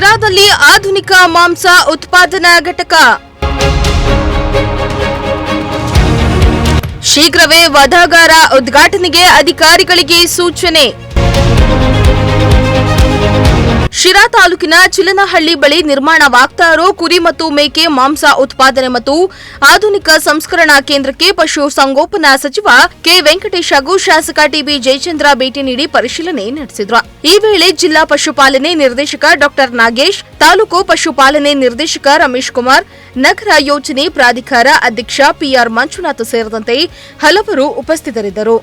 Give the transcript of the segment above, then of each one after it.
ಶಿರಾದಲ್ಲಿ ಆಧುನಿಕ ಮಾಂಸ ಉತ್ಪಾದನಾ ಘಟಕ. ಶೀಘ್ರವೇ ವಧಾಗಾರ ಉದ್ಘಾಟನೆಗೆ ಅಧಿಕಾರಿಗಳಿಗೆ ಸೂಚನೆ. ಶಿರಾ ತಾಲೂಕಿನ ಚಿಲನಹಳ್ಳಿ ಬಳಿ ನಿರ್ಮಾಣವಾಗ್ತಾ ಇರೋ ಕುರಿ ಮತ್ತು ಮೇಕೆ ಮಾಂಸ ಉತ್ಪಾದನೆ ಮತ್ತು ಆಧುನಿಕ ಸಂಸ್ಕರಣಾ ಕೇಂದ್ರಕ್ಕೆ ಪಶು ಸಂಗೋಪನಾ ಸಚಿವ ಕೆ ವೆಂಕಟೇಶ್ ಹಾಗೂ ಶಾಸಕ ಟಿಬಿ ಜಯಚಂದ್ರ ಭೇಟಿ ನೀಡಿ ಪರಿಶೀಲನೆ ನಡೆಸಿದ್ರು. ಈ ವೇಳೆ ಜಿಲ್ಲಾ ಪಶುಪಾಲನೆ ನಿರ್ದೇಶಕ ಡಾಕ್ಟರ್ ನಾಗೇಶ್, ತಾಲೂಕು ಪಶುಪಾಲನೆ ನಿರ್ದೇಶಕ ರಮೇಶ್ ಕುಮಾರ್, ನಗರ ಯೋಜನೆ ಪ್ರಾಧಿಕಾರ ಅಧ್ಯಕ್ಷ ಪಿಆರ್ ಮಂಜುನಾಥ್ ಸೇರಿದಂತೆ ಹಲವರು ಉಪಸ್ಥಿತರಿದ್ದರು.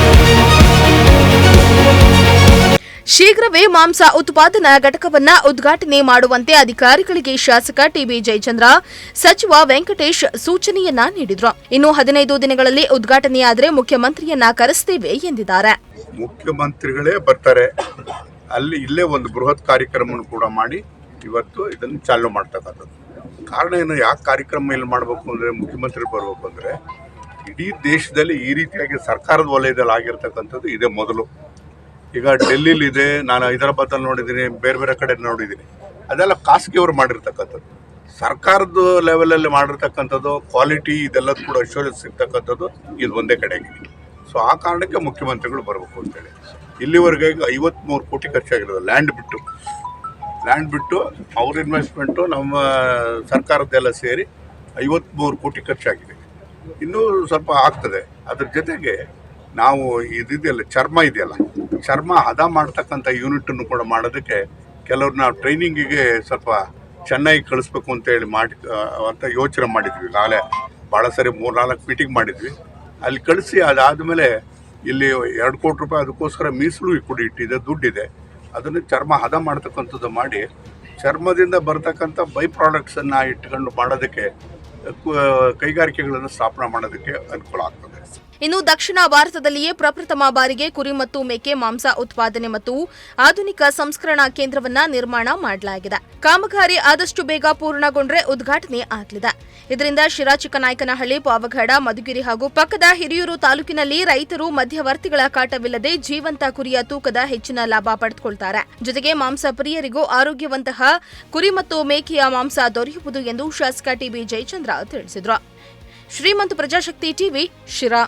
ಶೀಘ್ರವೇ ಮಾಂಸ ಉತ್ಪಾದನಾ ಘಟಕವನ್ನ ಉದ್ಘಾಟನೆ ಮಾಡುವಂತೆ ಅಧಿಕಾರಿಗಳಿಗೆ ಶಾಸಕ ಟಿಬಿ ಜಯಚಂದ್ರ, ಸಚಿವ ವೆಂಕಟೇಶ್ ಸೂಚನೆಯನ್ನ ನೀಡಿದ್ರು. ಇನ್ನು ಹದಿನೈದು ದಿನಗಳಲ್ಲಿ ಉದ್ಘಾಟನೆಯಾದರೆ ಮುಖ್ಯಮಂತ್ರಿಯನ್ನ ಕರೆಸ್ತೇವೆ ಎಂದಿದ್ದಾರೆ. ಮುಖ್ಯಮಂತ್ರಿಗಳೇ ಬರ್ತಾರೆ. ಅಲ್ಲಿ ಇಲ್ಲೇ ಒಂದು ಬೃಹತ್ ಕಾರ್ಯಕ್ರಮವನ್ನು ಕೂಡ ಮಾಡಿ ಇವತ್ತು ಇದನ್ನು ಚಾಲನೆ ಮಾಡ್ತಕ್ಕಂಥದ್ದು. ಕಾರಣ ಏನು, ಯಾಕೆ ಕಾರ್ಯಕ್ರಮ ಇಲ್ಲಿ ಮಾಡಬೇಕು ಅಂದರೆ ಮುಖ್ಯಮಂತ್ರಿ ಬರಬೇಕು ಅಂದರೆ ಇಡೀ ದೇಶದಲ್ಲಿ ಈ ರೀತಿಯಾಗಿ ಸರ್ಕಾರದ ವಲಯದಲ್ಲಿ ಆಗಿರ್ತಕ್ಕಂಥದ್ದು ಇದೇ ಮೊದಲು. ಈಗ ಡೆಲ್ಲಿಲಿ ಇದೆ ನಾನು ಹೈದರಾಬಾದಲ್ಲಿ ನೋಡಿದ್ದೀನಿ, ಬೇರೆ ಬೇರೆ ಕಡೆ ನೋಡಿದ್ದೀನಿ. ಅದೆಲ್ಲ ಖಾಸಗಿಯವರು ಮಾಡಿರ್ತಕ್ಕಂಥದ್ದು. ಸರ್ಕಾರದ ಲೆವೆಲಲ್ಲಿ ಮಾಡಿರ್ತಕ್ಕಂಥದ್ದು ಕ್ವಾಲಿಟಿ ಇದೆಲ್ಲ ಕೂಡ ಅಶ್ಯೂರೆನ್ಸ್ ಸಿಗ್ತಕ್ಕಂಥದ್ದು ಇದು ಒಂದೇ ಕಡೆಗೆ. ಸೊ ಆ ಕಾರಣಕ್ಕೆ ಮುಖ್ಯಮಂತ್ರಿಗಳು ಬರಬೇಕು ಅಂತೇಳಿ ಇಲ್ಲಿವರೆಗೆ ಈಗ ಐವತ್ತ್ಮೂರು ಕೋಟಿ ಖರ್ಚಾಗಿರೋದು ಲ್ಯಾಂಡ್ ಬಿಟ್ಟು. ಲ್ಯಾಂಡ್ ಬಿಟ್ಟು ಅವ್ರ ಇನ್ವೆಸ್ಟ್ಮೆಂಟು ನಮ್ಮ ಸರ್ಕಾರದ್ದೆಲ್ಲ ಸೇರಿ ಐವತ್ತ್ಮೂರು ಕೋಟಿ ಖರ್ಚಾಗಿದೆ. ಇನ್ನೂ ಸ್ವಲ್ಪ ಆಗ್ತದೆ. ಅದ್ರ ಜೊತೆಗೆ ನಾವು ಇದಿದೆಯಲ್ಲ, ಚರ್ಮ ಇದೆಯಲ್ಲ, ಚರ್ಮ ಹದ ಮಾಡ್ತಕ್ಕಂಥ ಯೂನಿಟನ್ನು ಕೂಡ ಮಾಡೋದಕ್ಕೆ ಕೆಲವ್ರು ನಾವು ಟ್ರೈನಿಂಗಿಗೆ ಸ್ವಲ್ಪ ಚೆನ್ನಾಗಿ ಕಳಿಸ್ಬೇಕು ಅಂತ ಹೇಳಿ ಮಾಡಿ ಅಂತ ಯೋಚನೆ ಮಾಡಿದ್ವಿ. ನಾಳೆ ಭಾಳ ಸರಿ ಮೂರು ನಾಲ್ಕು ಮೀಟಿಂಗ್ ಮಾಡಿದ್ವಿ. ಅಲ್ಲಿ ಕಳಿಸಿ ಅದಾದಮೇಲೆ ಇಲ್ಲಿ ಎರಡು ಕೋಟಿ ರೂಪಾಯಿ ಅದಕ್ಕೋಸ್ಕರ ಮೀಸಲು ಕೂಡ ಇಟ್ಟಿದೆ, ದುಡ್ಡಿದೆ. ಅದನ್ನು ಚರ್ಮ ಹದ ಮಾಡ್ತಕ್ಕಂಥದ್ದು ಮಾಡಿ ಚರ್ಮದಿಂದ ಬರ್ತಕ್ಕಂಥ ಬೈ ಪ್ರಾಡಕ್ಟ್ಸನ್ನು ಇಟ್ಕೊಂಡು ಮಾಡೋದಕ್ಕೆ ಕೈಗಾರಿಕೆಗಳನ್ನು ಸ್ಥಾಪನೆ ಮಾಡೋದಕ್ಕೆ ಅನುಕೂಲ ಆಗ್ತದೆ. ಇನ್ನು ದಕ್ಷಿಣ ಭಾರತದಲ್ಲಿಯೇ ಪ್ರಪ್ರಥಮ ಬಾರಿಗೆ ಕುರಿ ಮತ್ತು ಮೇಕೆ, ಮಾಂಸ ಉತ್ಪಾದನೆ ಮತ್ತು ಆಧುನಿಕ ಸಂಸ್ಕರಣಾ ಕೇಂದ್ರವನ್ನ ನಿರ್ಮಾಣ ಮಾಡಲಾಗಿದೆ. ಕಾಮಗಾರಿ ಆದಷ್ಟು ಬೇಗ ಪೂರ್ಣಗೊಂಡ್ರೆ ಉದ್ಘಾಟನೆ ಆಗಲಿದೆ. ಇದರಿಂದ ಶಿರಾ ಚಿಕ್ಕನಾಯಕನಹಳ್ಳಿ ಪಾವಗಡ, ಮಧುಗಿರಿ ಹಾಗೂ ಪಕ್ಕದ ಹಿರಿಯೂರು ತಾಲೂಕಿನಲ್ಲಿ ರೈತರು ಮಧ್ಯವರ್ತಿಗಳ ಕಾಟವಿಲ್ಲದೆ ಜೀವಂತ ಕುರಿಯ ತೂಕದ ಹೆಚ್ಚಿನ ಲಾಭ ಪಡೆದುಕೊಳ್ತಾರೆ. ಜೊತೆಗೆ ಮಾಂಸ ಪ್ರಿಯರಿಗೂ ಆರೋಗ್ಯವಂತಹ ಕುರಿ ಮತ್ತು ಮೇಕೆಯ ಮಾಂಸ ದೊರೆಯುವುದು ಎಂದು ಶಾಸಕ ಟಿಬಿ ಜಯಚಂದ್ರ ತಿಳಿಸಿದರು. ಶ್ರೀಮಂತ ಪ್ರಜಾಶಕ್ತಿ ಟಿವಿ ಶಿರಾ.